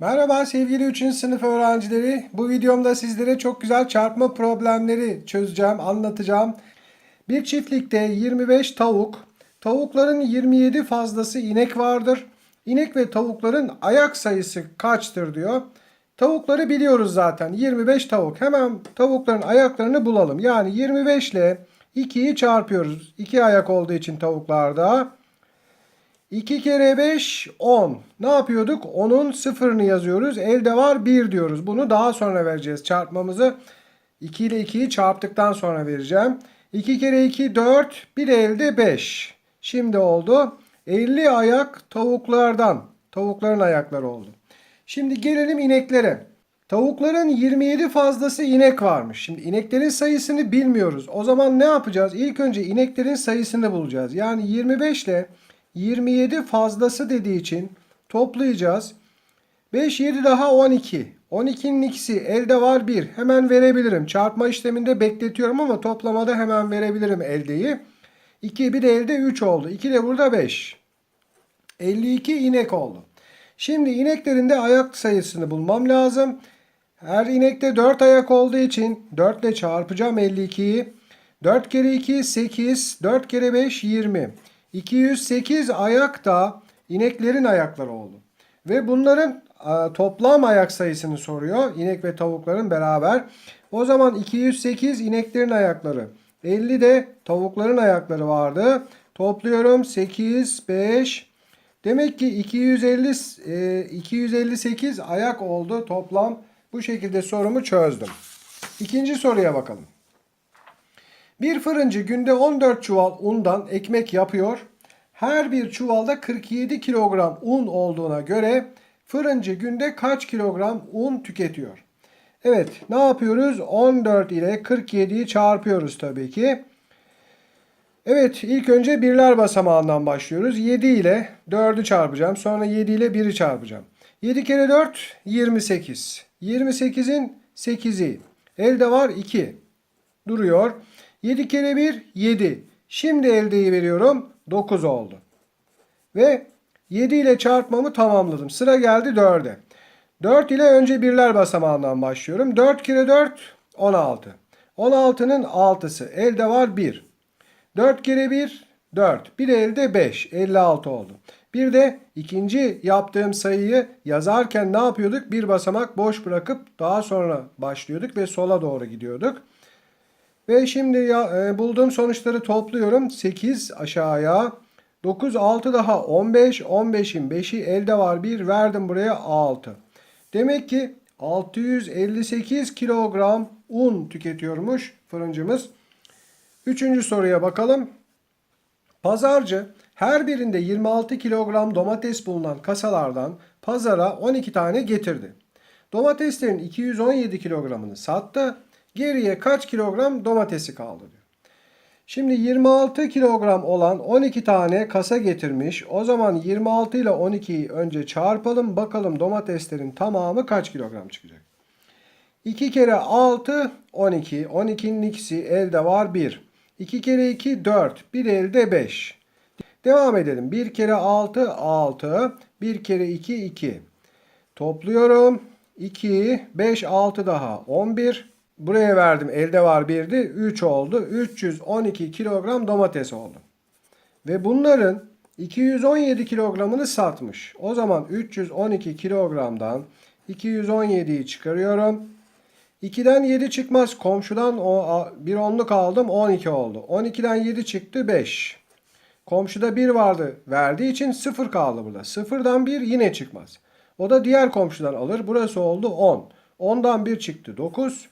Merhaba sevgili 3. sınıf öğrencileri. Bu videomda sizlere çok güzel çarpma problemleri çözeceğim, anlatacağım. Bir çiftlikte 25 tavuk, tavukların 27 fazlası inek vardır. İnek ve tavukların ayak sayısı kaçtır diyor. Tavukları biliyoruz zaten. 25 tavuk. Hemen tavukların ayaklarını bulalım. Yani 25 ile 2'yi çarpıyoruz. 2 ayak olduğu için tavuklarda. 2 kere 5 10. Ne yapıyorduk? 10'un sıfırını yazıyoruz. Elde var 1 diyoruz. Bunu daha sonra vereceğiz. Çarpmamızı 2 ile 2'yi çarptıktan sonra vereceğim. 2 kere 2 4. Bir elde 5. Şimdi oldu. 50 ayak tavuklardan. Tavukların ayakları oldu. Şimdi gelelim ineklere. Tavukların 27 fazlası inek varmış. Şimdi ineklerin sayısını bilmiyoruz. O zaman ne yapacağız? İlk önce ineklerin sayısını bulacağız. Yani 25 ile 27 fazlası dediği için toplayacağız. 5 7 daha 12. 12'nin ikisi elde var 1. Hemen verebilirim. Çarpma işleminde bekletiyorum ama toplamada hemen verebilirim eldeyi. 2 bir de elde 3 oldu. 2 de burada 5. 52 inek oldu. Şimdi ineklerin de ayak sayısını bulmam lazım. Her inekte 4 ayak olduğu için 4 ile çarpacağım 52'yi. 4 kere 2 8, 4 kere 5 20. 208 ayak da ineklerin ayakları oldu. Ve bunların e, toplam ayak sayısını soruyor. İnek ve tavukların beraber. O zaman 208 ineklerin ayakları. 50 de tavukların ayakları vardı. Topluyorum 8, 5. Demek ki 250, e, 258 ayak oldu toplam. Bu şekilde sorumu çözdüm. İkinci soruya bakalım. Bir fırıncı günde 14 çuval undan ekmek yapıyor. Her bir çuvalda 47 kilogram un olduğuna göre fırıncı günde kaç kilogram un tüketiyor? Evet ne yapıyoruz? 14 ile 47'yi çarpıyoruz tabii ki. Evet ilk önce birler basamağından başlıyoruz. 7 ile 4'ü çarpacağım. Sonra 7 ile 1'i çarpacağım. 7 kere 4 28. 28'in 8'i. Elde var 2. Duruyor. 7 kere 1 7. Şimdi eldeyi veriyorum. 9 oldu. Ve 7 ile çarpmamı tamamladım. Sıra geldi 4'e. 4 ile önce birler basamağından başlıyorum. 4 kere 4 16. 16'nın 6'sı. Elde var 1. 4 kere 1 4. Bir elde 5. 56 oldu. Bir de ikinci yaptığım sayıyı yazarken ne yapıyorduk? Bir basamak boş bırakıp daha sonra başlıyorduk ve sola doğru gidiyorduk. Ve şimdi ya, e, bulduğum sonuçları topluyorum. 8 aşağıya. 9 6 daha 15. 15'in 5'i elde var 1. Verdim buraya 6. Demek ki 658 kilogram un tüketiyormuş fırıncımız. Üçüncü soruya bakalım. Pazarcı her birinde 26 kilogram domates bulunan kasalardan pazara 12 tane getirdi. Domateslerin 217 kilogramını sattı. Geriye kaç kilogram domatesi kaldı diyor. Şimdi 26 kilogram olan 12 tane kasa getirmiş. O zaman 26 ile 12'yi önce çarpalım. Bakalım domateslerin tamamı kaç kilogram çıkacak. 2 kere 6 12. 12'nin ikisi elde var 1. 2 kere 2 4. Bir elde 5. Devam edelim. 1 kere 6 6. 1 kere 2 2. Topluyorum. 2 5 6 daha 11. Buraya verdim. Elde var 1'di. 3 oldu. 312 kilogram domates oldu. Ve bunların 217 kilogramını satmış. O zaman 312 kilogramdan 217'yi çıkarıyorum. 2'den 7 çıkmaz. Komşudan o, bir onluk aldım 12 oldu. 12'den 7 çıktı 5. Komşuda 1 vardı verdiği için 0 kaldı burada. 0'dan 1 yine çıkmaz. O da diğer komşudan alır. Burası oldu 10. 10'dan 1 çıktı 9.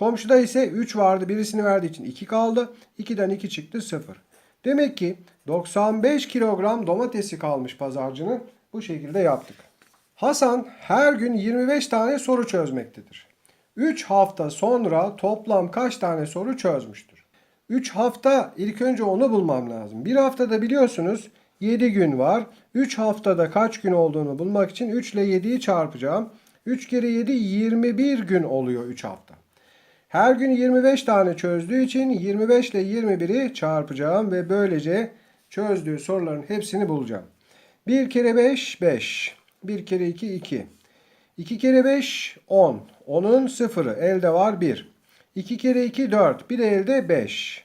Komşuda ise 3 vardı. Birisini verdiği için 2 kaldı. 2'den 2 çıktı 0. Demek ki 95 kilogram domatesi kalmış pazarcının. Bu şekilde yaptık. Hasan her gün 25 tane soru çözmektedir. 3 hafta sonra toplam kaç tane soru çözmüştür? 3 hafta ilk önce onu bulmam lazım. Bir haftada biliyorsunuz 7 gün var. 3 haftada kaç gün olduğunu bulmak için 3 ile 7'yi çarpacağım. 3 kere 7 21 gün oluyor 3 hafta. Her gün 25 tane çözdüğü için 25 ile 21'i çarpacağım ve böylece çözdüğü soruların hepsini bulacağım. 1 kere 5 5. 1 kere 2 2. 2 kere 5 10. 10'un sıfırı elde var 1. 2 kere 2 4. Bir de elde 5.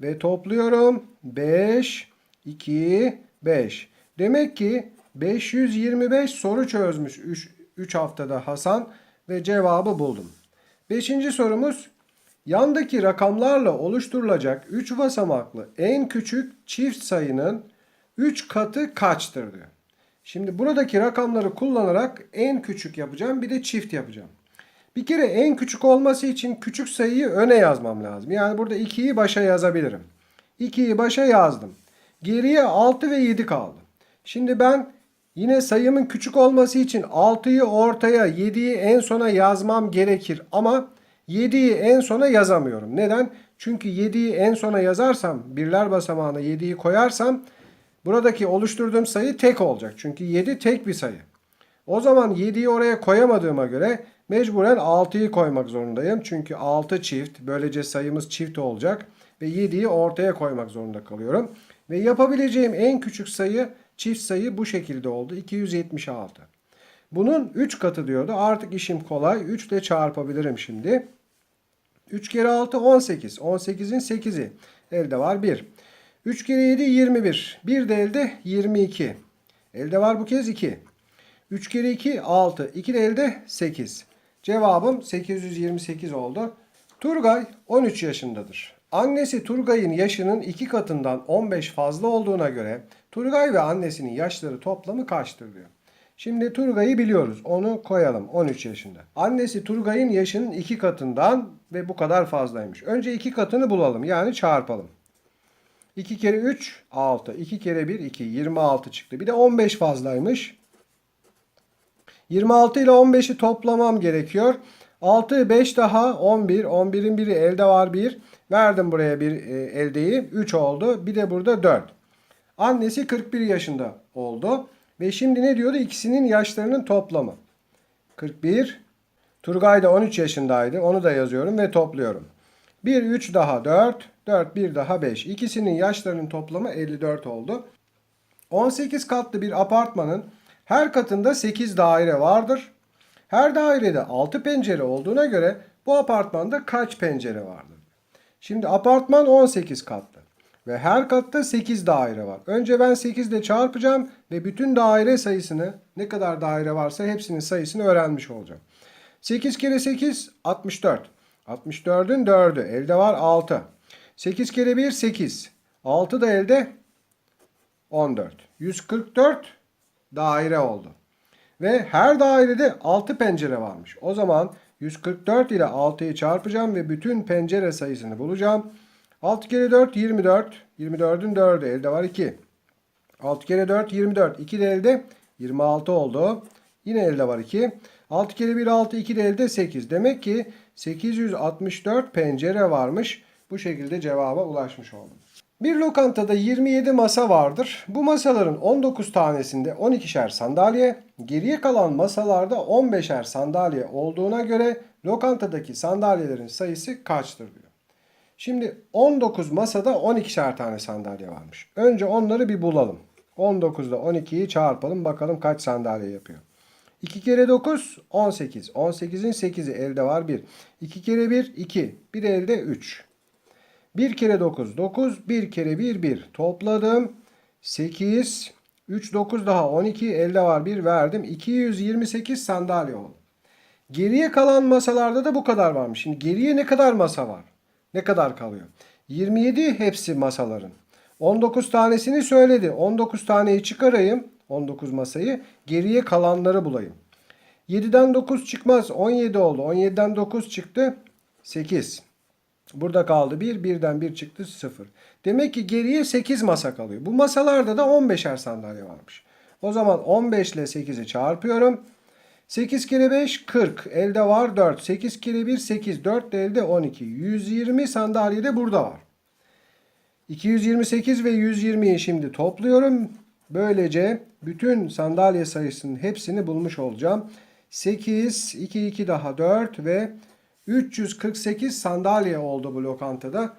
Ve topluyorum. 5, 2, 5. Demek ki 525 soru çözmüş 3, 3 haftada Hasan ve cevabı buldum. Beşinci sorumuz. Yandaki rakamlarla oluşturulacak 3 basamaklı en küçük çift sayının 3 katı kaçtır diyor. Şimdi buradaki rakamları kullanarak en küçük yapacağım bir de çift yapacağım. Bir kere en küçük olması için küçük sayıyı öne yazmam lazım. Yani burada 2'yi başa yazabilirim. 2'yi başa yazdım. Geriye 6 ve 7 kaldı. Şimdi ben yine sayımın küçük olması için 6'yı ortaya 7'yi en sona yazmam gerekir. Ama 7'yi en sona yazamıyorum. Neden? Çünkü 7'yi en sona yazarsam birler basamağına 7'yi koyarsam buradaki oluşturduğum sayı tek olacak. Çünkü 7 tek bir sayı. O zaman 7'yi oraya koyamadığıma göre mecburen 6'yı koymak zorundayım. Çünkü 6 çift. Böylece sayımız çift olacak. Ve 7'yi ortaya koymak zorunda kalıyorum. Ve yapabileceğim en küçük sayı çift sayı bu şekilde oldu. 276. Bunun 3 katı diyordu. Artık işim kolay. 3 ile çarpabilirim şimdi. 3 kere 6 18. 18'in 8'i. Elde var 1. 3 kere 7 21. 1 de elde 22. Elde var bu kez 2. 3 kere 2 6. 2 de elde 8. Cevabım 828 oldu. Turgay 13 yaşındadır. Annesi Turgay'ın yaşının 2 katından 15 fazla olduğuna göre Turgay ve annesinin yaşları toplamı kaçtır diyor. Şimdi Turgay'ı biliyoruz. Onu koyalım 13 yaşında. Annesi Turgay'ın yaşının 2 katından ve bu kadar fazlaymış. Önce 2 katını bulalım yani çarpalım. 2 kere 3 6. 2 kere 1 2. 26 çıktı. Bir de 15 fazlaymış. 26 ile 15'i toplamam gerekiyor. 6 5 daha 11. 11'in biri elde var 1. Verdim buraya bir e, eldeyi. 3 oldu. Bir de burada 4. Annesi 41 yaşında oldu. Ve şimdi ne diyordu? İkisinin yaşlarının toplamı. 41. Turgay da 13 yaşındaydı. Onu da yazıyorum ve topluyorum. 1 3 daha 4. 4 1 daha 5. İkisinin yaşlarının toplamı 54 oldu. 18 katlı bir apartmanın her katında 8 daire vardır. Her dairede 6 pencere olduğuna göre bu apartmanda kaç pencere vardır? Şimdi apartman 18 katlı ve her katta 8 daire var. Önce ben 8 ile çarpacağım ve bütün daire sayısını ne kadar daire varsa hepsinin sayısını öğrenmiş olacağım. 8 kere 8 64. 64'ün 4'ü elde var 6. 8 kere 1 8. 6 da elde 14. 144 daire oldu. Ve her dairede 6 pencere varmış. O zaman 144 ile 6'yı çarpacağım ve bütün pencere sayısını bulacağım. 6 kere 4 24. 24'ün 4'ü elde var 2. 6 kere 4 24. 2 de elde 26 oldu. Yine elde var 2. 6 kere 1 6 2 de elde 8. Demek ki 864 pencere varmış. Bu şekilde cevaba ulaşmış oldum. Bir lokantada 27 masa vardır. Bu masaların 19 tanesinde 12'şer sandalye, geriye kalan masalarda 15'er sandalye olduğuna göre lokantadaki sandalyelerin sayısı kaçtır diyor. Şimdi 19 masada 12'şer tane sandalye varmış. Önce onları bir bulalım. 19 ile 12'yi çarpalım bakalım kaç sandalye yapıyor. 2 kere 9 18. 18'in 8'i elde var 1. 2 kere 1 2. Bir elde 3. 1 kere 9 9. 1 kere 1 1. Topladım. 8. 3 9 daha 12 elde var 1 verdim. 228 sandalye oldu. Geriye kalan masalarda da bu kadar varmış. Şimdi geriye ne kadar masa var? Ne kadar kalıyor? 27 hepsi masaların. 19 tanesini söyledi. 19 taneyi çıkarayım. 19 masayı. Geriye kalanları bulayım. 7'den 9 çıkmaz. 17 oldu. 17'den 9 çıktı. 8. Burada kaldı 1. 1'den 1 çıktı 0. Demek ki geriye 8 masa kalıyor. Bu masalarda da 15'er sandalye varmış. O zaman 15 ile 8'i çarpıyorum. 8 kere 5 40. Elde var 4. 8 kere 1 8. 4 de elde 12. 120 sandalye de burada var. 228 ve 120'yi şimdi topluyorum. Böylece bütün sandalye sayısının hepsini bulmuş olacağım. 8, 2, 2 daha 4 ve 348 sandalye oldu bu lokantada.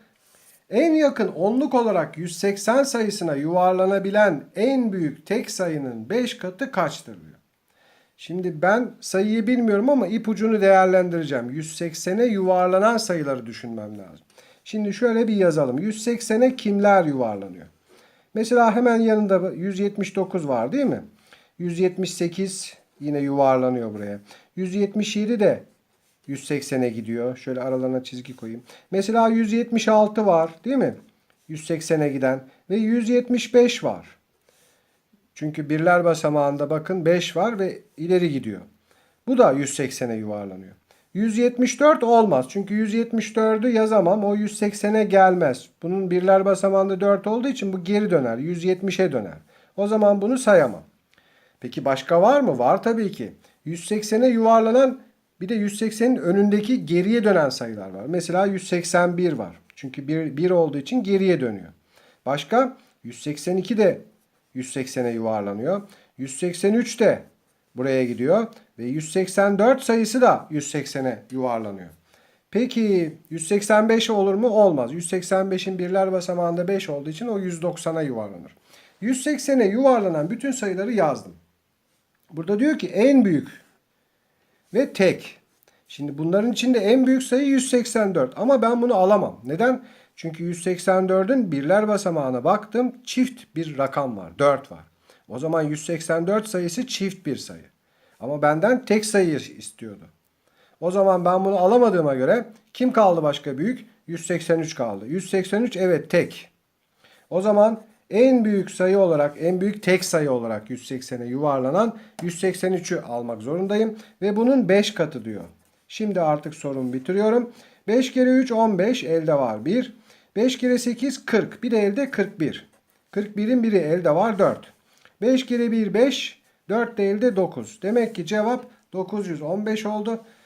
En yakın onluk olarak 180 sayısına yuvarlanabilen en büyük tek sayının 5 katı kaçtır diyor. Şimdi ben sayıyı bilmiyorum ama ipucunu değerlendireceğim. 180'e yuvarlanan sayıları düşünmem lazım. Şimdi şöyle bir yazalım. 180'e kimler yuvarlanıyor? Mesela hemen yanında 179 var değil mi? 178 yine yuvarlanıyor buraya. 177 de 180'e gidiyor. Şöyle aralarına çizgi koyayım. Mesela 176 var değil mi? 180'e giden ve 175 var. Çünkü birler basamağında bakın 5 var ve ileri gidiyor. Bu da 180'e yuvarlanıyor. 174 olmaz. Çünkü 174'ü yazamam. O 180'e gelmez. Bunun birler basamağında 4 olduğu için bu geri döner. 170'e döner. O zaman bunu sayamam. Peki başka var mı? Var tabii ki. 180'e yuvarlanan bir de 180'in önündeki geriye dönen sayılar var. Mesela 181 var. Çünkü 1, 1 olduğu için geriye dönüyor. Başka 182 de 180'e yuvarlanıyor. 183 de buraya gidiyor. Ve 184 sayısı da 180'e yuvarlanıyor. Peki 185 olur mu? Olmaz. 185'in birler basamağında 5 olduğu için o 190'a yuvarlanır. 180'e yuvarlanan bütün sayıları yazdım. Burada diyor ki en büyük ve tek. Şimdi bunların içinde en büyük sayı 184 ama ben bunu alamam. Neden? Çünkü 184'ün birler basamağına baktım çift bir rakam var 4 var. O zaman 184 sayısı çift bir sayı. Ama benden tek sayı istiyordu. O zaman ben bunu alamadığıma göre kim kaldı başka büyük? 183 kaldı. 183 evet tek. O zaman en büyük sayı olarak, en büyük tek sayı olarak 180'e yuvarlanan 183'ü almak zorundayım. Ve bunun 5 katı diyor. Şimdi artık sorumu bitiriyorum. 5 kere 3 15 elde var 1. 5 kere 8 40. Bir de elde 41. 41'in biri elde var 4. 5 kere 1 5. 4 de elde 9. Demek ki cevap 915 oldu.